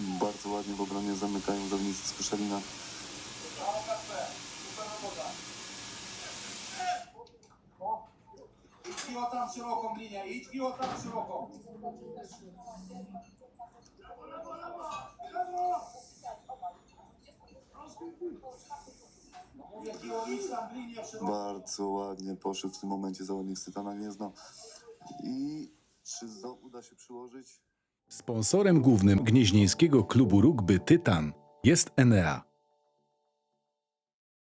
Bardzo ładnie w obronie zamykają zawodnicy z Koszalina. Idź tam szeroką linię, idź Kiło tam szeroką. Bardzo ładnie poszedł w tym momencie zawodnik z Tytana Gniezno. I czy uda się przyłożyć? Sponsorem głównym gnieźnieńskiego klubu rugby Tytan jest Enea,